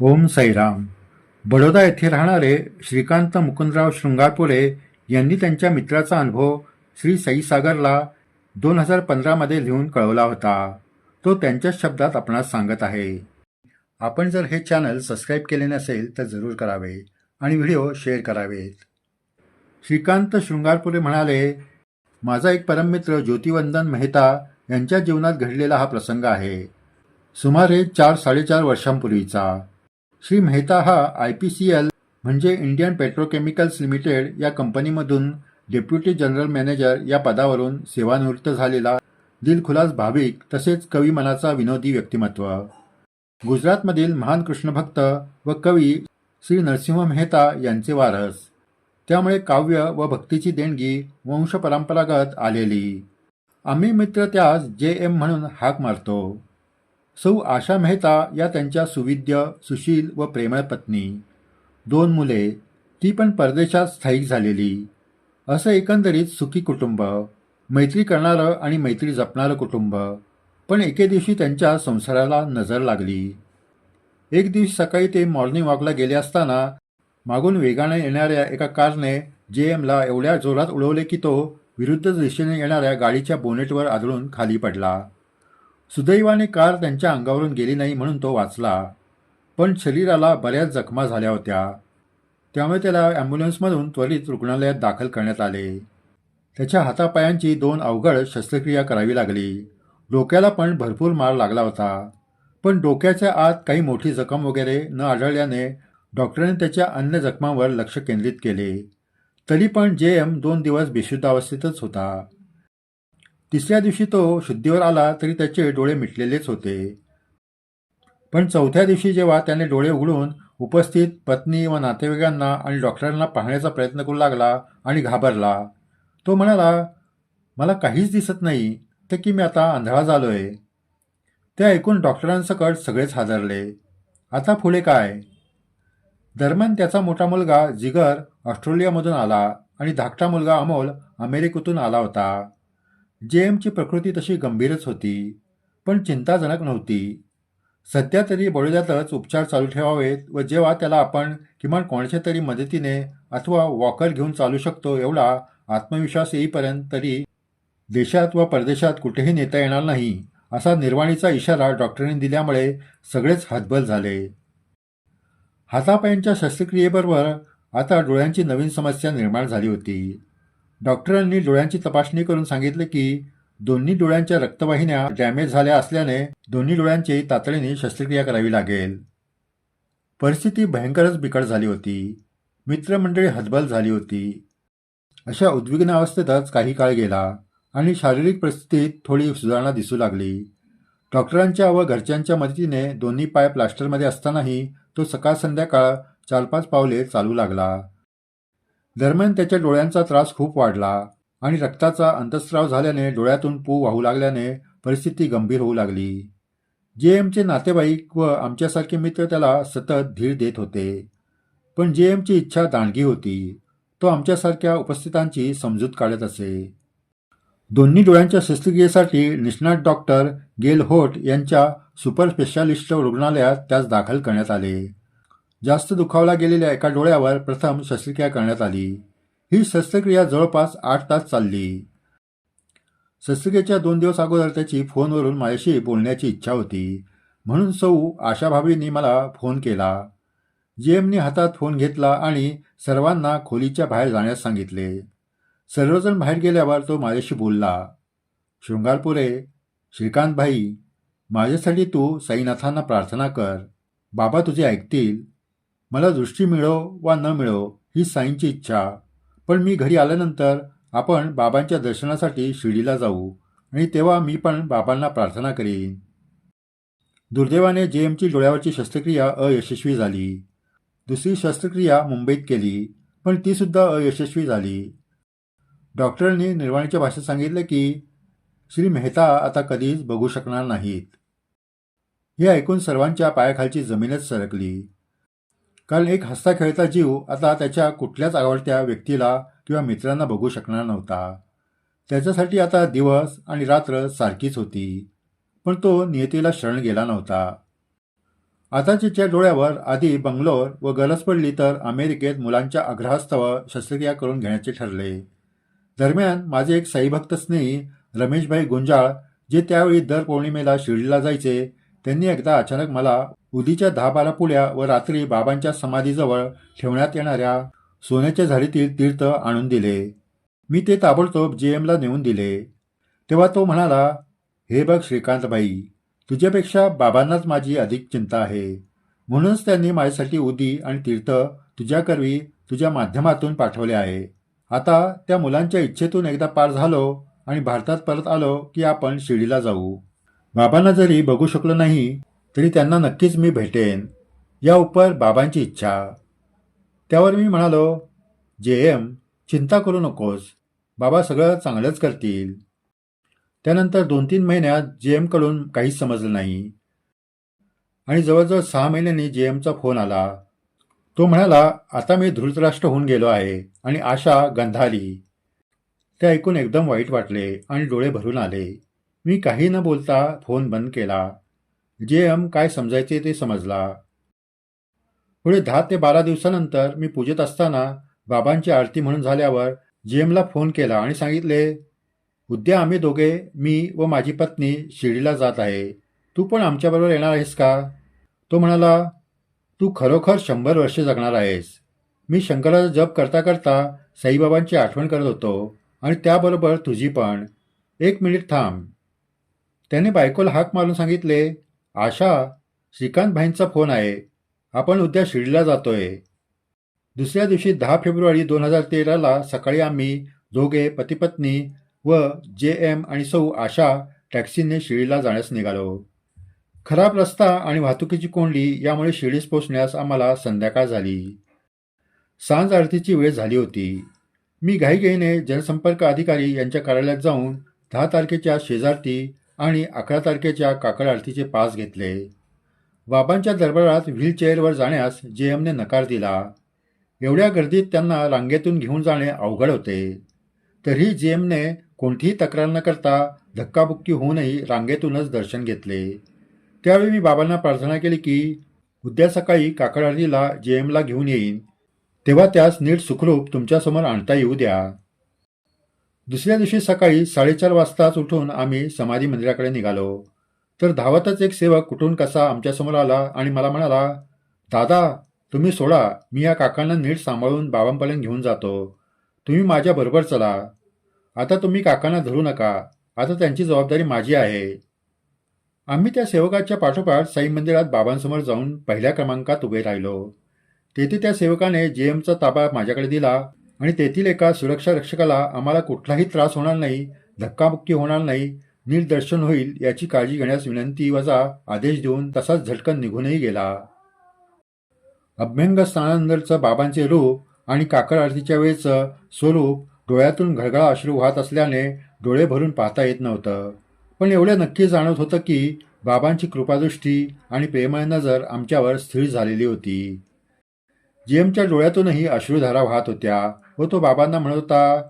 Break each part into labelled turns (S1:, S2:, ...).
S1: ओम साईराम. बडोदा येथे राहणारे श्रीकांत मुकुंदराव शृंगारपुरे यांनी त्यांच्या मित्राचा अनुभव श्री साईसागरला दोन हजार पंधरामध्ये लिहून कळवला होता. तो त्यांच्याच शब्दात आपणास सांगत आहे. आपण जर हे चॅनल सबस्क्राईब केले नसेल तर जरूर करावे आणि व्हिडिओ शेअर करावेत. श्रीकांत शृंगारपुरे म्हणाले माझा एक परममित्र ज्योतिवंदन मेहता यांच्या जीवनात घडलेला हा प्रसंग आहे. सुमारे चार साडेचार वर्षांपूर्वीचा. श्री मेहता हा आय पी सी एल म्हणजे इंडियन पेट्रोकेमिकल्स लिमिटेड या कंपनीमधून डेप्युटी जनरल मॅनेजर या पदावरून सेवानिवृत्त झालेला दिलखुलास भाविक तसेच कवी मनाचा विनोदी व्यक्तिमत्व. गुजरातमधील महान कृष्णभक्त व कवी श्री नरसिंह मेहता यांचे वारस. त्यामुळे काव्य व भक्तीची देणगी वंशपरंपरागत आलेली. आम्ही मित्र त्यास जे एम म्हणून हाक मारतो. सौ आशा मेहता या त्यांच्या सुविद्य सुशील व प्रेमळ पत्नी. दोन मुले ती पण परदेशात स्थायिक झालेली. असं एकंदरीत सुखी कुटुंब मैत्री करणारं आणि मैत्री जपणारं कुटुंब. पण एके दिवशी त्यांच्या संसाराला नजर लागली. एक दिवशी सकाळी ते मॉर्निंग वॉकला गेले असताना मागून वेगाने येणाऱ्या एका कारने जे एमला एवढ्या जोरात उडवले की तो विरुद्ध दिशेने येणाऱ्या गाडीच्या बोनेटवर आदळून खाली पडला. सुदैवाने कार त्यांच्या अंगावरून गेली नाही म्हणून तो वाचला. पण शरीराला बऱ्याच जखमा झाल्या होत्या. त्यामुळे त्याला ॲम्ब्युलन्समधून त्वरित रुग्णालयात दाखल करण्यात आले. त्याच्या हातापायांची दोन अवघड शस्त्रक्रिया करावी लागली. डोक्याला पण भरपूर मार लागला होता. पण डोक्याच्या आत काही मोठी जखम वगैरे न आढळल्याने डॉक्टरांनी त्याच्या अन्य जखमांवर लक्ष केंद्रित केले. तरी पण जे एम दोन दिवस बेशुद्ध अवस्थेतच होता. तिसऱ्या दिवशी तो शुद्धीवर आला तरी त्याचे डोळे मिटलेलेच होते. पण चौथ्या दिवशी जेव्हा त्याने डोळे उघडून उपस्थित पत्नी व नातेवाईकांना आणि डॉक्टरांना पाहण्याचा प्रयत्न करू लागला आणि घाबरला. तो म्हणाला मला काहीच दिसत नाही ते की मी आता आंधळा झालो आहे ते ऐकून डॉक्टरांसकट सगळेच हादरले. आता पुढे काय? दरम्यान त्याचा मोठा मुलगा जिगर ऑस्ट्रेलियामधून आला आणि धाकटा मुलगा अमोल अमेरिकेतून आला होता. जेएमची प्रकृती तशी गंभीरच होती पण चिंताजनक नव्हती. सध्या तरी बडोद्यातच उपचार चालू ठेवावेत व जेव्हा त्याला आपण किमान कोणाच्या तरी मदतीने अथवा वॉकर घेऊन चालू शकतो एवढा आत्मविश्वास येईपर्यंत तरी देशात व परदेशात कुठेही नेता येणार नाही असा निर्वाणीचा इशारा डॉक्टरांनी दिल्यामुळे सगळेच हातबल झाले. हातापायांच्या शस्त्रक्रियेबरोबर आता डोळ्यांची नवीन समस्या निर्माण झाली होती. डॉक्टरांनी डोळ्यांची तपासणी करून सांगितले की दोन्ही डोळ्यांच्या रक्तवाहिन्या डॅमेज झाल्या असल्याने दोन्ही डोळ्यांची तातडीने शस्त्रक्रिया करावी लागेल. परिस्थिती भयंकरच बिकट झाली होती. मित्रमंडळी हतबल झाली होती. अशा उद्विग्न अवस्थेतच काही काळ गेला आणि शारीरिक परिस्थितीत थोडी सुधारणा दिसू लागली. डॉक्टरांच्या व घरच्यांच्या मदतीने दोन्ही पाय प्लास्टरमध्ये असतानाही तो सकाळ संध्याकाळ चार पाच पावले चालू लागला. दरम्यान त्याच्या डोळ्यांचा त्रास खूप वाढला आणि रक्ताचा अंतस्राव झाल्याने डोळ्यातून पू वाहू लागल्याने परिस्थिती गंभीर होऊ लागली. जे एमचे नातेवाईक व आमच्यासारखे मित्र त्याला सतत धीर देत होते. पण जे एमची इच्छा दांडगी होती. तो आमच्यासारख्या उपस्थितांची समजूत काढत असे. दोन्ही डोळ्यांच्या शस्त्रक्रियेसाठी निष्णात डॉक्टर गेल होट यांच्या सुपर स्पेशालिस्ट रुग्णालयात त्यास दाखल करण्यात आले. जास्त दुखावला गेलेल्या एका डोळ्यावर प्रथम शस्त्रक्रिया करण्यात आली. ही शस्त्रक्रिया जवळपास आठ तास चालली. शस्त्रक्रियेच्या दोन दिवस अगोदर त्याची फोनवरून माझ्याशी बोलण्याची इच्छा होती. म्हणून सौ आशाभावींनी मला फोन केला. जी एमनी हातात फोन घेतला आणि सर्वांना खोलीच्या बाहेर जाण्यास सांगितले. सर्वजण बाहेर गेल्यावर तो माझ्याशी बोलला. शृंगारपुरे श्रीकांत भाई माझ्यासाठी तू साईनाथांना प्रार्थना कर. बाबा तुझे ऐकतील. मला दृष्टी मिळो वा न मिळो ही साईंची इच्छा. पण मी घरी आल्यानंतर आपण बाबांच्या दर्शनासाठी शिर्डीला जाऊ आणि तेव्हा मी पण बाबांना प्रार्थना करीन. दुर्दैवाने जे एमची डोळ्यावरची शस्त्रक्रिया अयशस्वी झाली. दुसरी शस्त्रक्रिया मुंबईत केली पण तीसुद्धा अयशस्वी झाली. डॉक्टरांनी निर्वाणीच्या भाषेत सांगितलं की श्री मेहता आता कधीच बघू शकणार नाहीत. हे ऐकून सर्वांच्या पायाखालची जमीनच सरकली. कारण एक हसता खेळता जीव आता त्याच्या कुठल्याच आवडत्या व्यक्तीला किंवा मित्रांना बघू शकणार नव्हता. त्याच्यासाठी आता दिवस आणि रात्र सारखीच होती पण तो नियतीला शरण गेला नव्हता. आता तिच्या डोळ्यावर आधी बंगलोर व गरज पडली तर अमेरिकेत मुलांच्या आग्रहास्तव शस्त्रक्रिया करून घेण्याचे ठरले. दरम्यान माझे एक साईभक्त स्नेही रमेशभाई गुंजाळ जे त्यावेळी दर पौर्णिमेला शिर्डीला जायचे त्यांनी एकदा अचानक मला उदीच्या दहा बारा पुड्या व रात्री बाबांच्या समाधीजवळ ठेवण्यात येणाऱ्या सोन्याच्या झाडीतील तीर्थ आणून दिले. मी ते ताबडतोब जे एमला नेऊन दिले. तेव्हा तो म्हणाला हे बघ श्रीकांतबाई तुझ्यापेक्षा बाबांनाच माझी अधिक चिंता आहे. म्हणूनच त्यांनी माझ्यासाठी उदी आणि तीर्थ तुझ्याकरवी तुझ्या माध्यमातून पाठवले आहे. आता त्या मुलांच्या इच्छेतून एकदा पार झालो आणि भारतात परत आलो की आपण शिर्डीला जाऊ. बाबांना जरी बघू शकलो नाही तरी त्यांना नक्कीच मी भेटेन. या उपर बाबांची इच्छा. त्यावर मी म्हणालो जे एम चिंता करू नकोस. बाबा सगळं चांगलंच करतील. त्यानंतर दोन तीन महिन्यात जे एमकडून काहीच समजलं नाही. आणि जवळजवळ सहा महिन्यांनी जे एमचा फोन आला. तो म्हणाला आता मी धृतराष्ट्र होऊन गेलो आहे आणि आशा गंधाली. ते ऐकून एकदम वाईट वाटले आणि डोळे भरून आले. मी काही न बोलता फोन बंद केला. जे एम काय समजायचे ते समजला. पुढे दहा ते बारा दिवसानंतर मी पूजेत असताना बाबांची आरती म्हणून झाल्यावर जे एमला फोन केला आणि सांगितले उद्या आम्ही दोघे मी व माझी पत्नी शिर्डीला जात आहे. तू पण आमच्याबरोबर येणार आहेस का? तो म्हणाला तू खरोखर शंभर वर्षे जगणार आहेस. मी शंकराचा जप करता करता साईबाबांची आठवण करत होतो आणि त्याबरोबर तुझी पण. एक मिनिट थांब. त्याने बायकोला हाक मारून सांगितले आशा श्रीकांत भाईंचा फोन आहे. आपण उद्या शिर्डीला जातोय. दुसऱ्या दिवशी दहा फेब्रुवारी दोन हजार तेराला सकाळी आम्ही दोघे पतीपत्नी व जे एम आणि सौ आशा टॅक्सीने शिर्डीला जाण्यास निघालो. खराब रस्ता आणि वाहतुकीची कोंडी यामुळे शिर्डीस पोचण्यास आम्हाला संध्याकाळ झाली. सांज आरतीची वेळ झाली होती. मी घाईघाईने जनसंपर्क अधिकारी यांच्या कार्यालयात जाऊन दहा तारखेच्या शेजारती आणि अकरा तारखेच्या काकड आरतीचे पास घेतले. बाबांच्या दरबारात व्हीलचेअरवर जाण्यास जे एमने नकार दिला. एवढ्या गर्दीत त्यांना रांगेतून घेऊन जाणे अवघड होते. तरीही जे एमने कोणतीही तक्रार न करता धक्काबुक्की होऊनही रांगेतूनच दर्शन घेतले. त्यावेळी मी बाबांना प्रार्थना केली की उद्या सकाळी काकड आरतीला जे एमला घेऊन येईन. तेव्हा त्यास नीट सुखरूप तुमच्यासमोर आणता येऊ द्या. दुसऱ्या दिवशी सकाळी साडेचार वाजताच उठून आम्ही समाधी मंदिराकडे निघालो. तर धावतच एक सेवक कुठून कसा आमच्यासमोर आला आणि मला म्हणाला दादा तुम्ही सोडा मी या काकांना नीट सांभाळून बाबांपर्यंत घेऊन जातो. तुम्ही माझ्या बरोबर चला. आता तुम्ही काकांना धरू नका. आता त्यांची जबाबदारी माझी आहे. आम्ही त्या सेवकाच्या पाठोपाठ साई मंदिरात बाबांसमोर जाऊन पहिल्या क्रमांकात उभे राहिलो. तेथे त्या सेवकाने जे एमचा ताबा माझ्याकडे दिला आणि तेथील एका सुरक्षा रक्षकाला आम्हाला कुठलाही त्रास होणार नाही धक्काबुक्की होणार नाही निर्दर्शन होईल याची काळजी घेण्यास विनंती वजा आदेश देऊन तसाच झटकन निघूनही गेला. अभ्यंग स्थानानंतरचं बाबांचे रूप आणि काकड आरतीच्या वेळेचं स्वरूप डोळ्यातून घळघळा अश्रू वाहत असल्याने डोळे भरून पाहता येत नव्हतं. पण एवढं नक्की जाणवत होतं की बाबांची कृपादृष्टी आणि प्रेमळ नजर आमच्यावर स्थिर झालेली होती. जेमच्या डोळ्यातूनही अश्रुधारा वाहत होत्या. व तो बाबांना म्हणत होता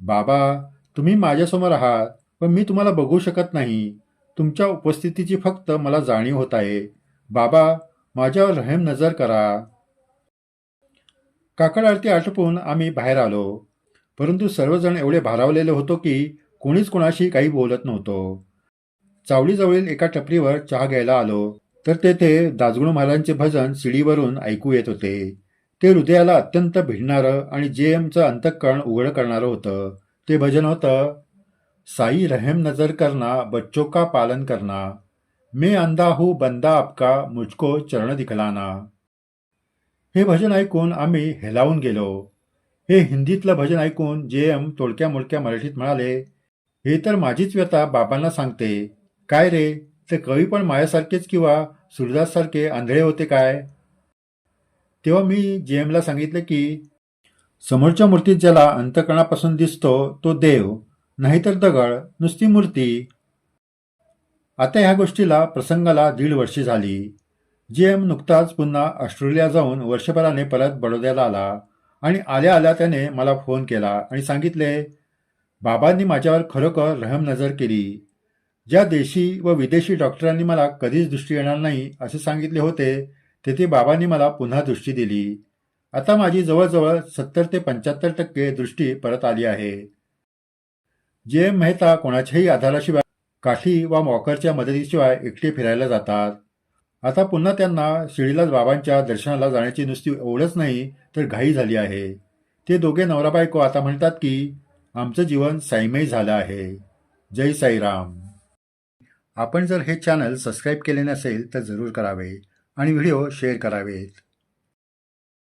S1: बाबा तुम्ही माझ्यासमोर आहात पण मी तुम्हाला बघू शकत नाही. तुमच्या उपस्थितीची फक्त मला जाणीव होत आहे. बाबा माझ्यावर रहम नजर करा. काकड आरती आटोपून आम्ही बाहेर आलो. परंतु सर्वजण एवढे भारावलेले होतो की कोणीच कोणाशी काही बोलत नव्हतो. चावडीजवळील एका टपरीवर चहा घ्यायला आलो. तर तेथे दासगुणू महाराजांचे भजन शिडीवरून ऐकू येत होते. ते हृदयाला अत्यंत भिडणारं आणि जे एमचं अंतःकरण उघड करणारं होतं. ते भजन होतं साई रहम नजर करना बच्चों का पालन करना मैं अंधा हूँ बंदा आपका मुझको चरण दिखलाना. हे भजन ऐकून आम्ही हेलावून गेलो. हे हिंदीतलं भजन ऐकून जे एम तोडक्या मोडक्या मराठीत म्हणाले हे तर माझीच व्यथा बाबांना सांगते. काय रे? ते कवी पण माझ्यासारखेच किंवा सूरदाससारखे आंधळे होते काय? तेव्हा मी जी एमला सांगितले की समोरच्या मूर्तीत ज्याला अंतकरणापासून दिसतो तो देव नाहीतर दगड नुसती मूर्ती. आता ह्या गोष्टीला प्रसंगाला दीड वर्षे झाली. जी एम नुकताच पुन्हा ऑस्ट्रेलिया जाऊन वर्षभराने परत बडोद्याला आला आणि आल्या आल्या त्याने मला फोन केला आणि सांगितले बाबांनी माझ्यावर खरोखर रहम नजर केली. ज्या देशी व विदेशी डॉक्टरांनी मला कधीच दृष्टी येणार नाही असे सांगितले होते तेथे बाबांनी मला पुन्हा दृष्टी दिली. आता माझी जवळजवळ सत्तर ते पंच्याहत्तर टक्के दृष्टी परत आली आहे. जे एम मेहता कोणाच्याही आधाराशिवाय काठी वा मॉकरच्या मदतीशिवाय एकटे फिरायला जातात. आता पुन्हा त्यांना शिर्डीला बाबांच्या दर्शनाला जाण्याची नुसती ओढच नाही तर घाई झाली आहे. ते दोघे नवरा बायको आता म्हणतात की आमचं जीवन साईमय झालं आहे. जय साईराम. आपण जर हे चॅनल सबस्क्राईब केले नसेल तर जरूर करावे. आणि व्हिडिओ शेअर करावेत.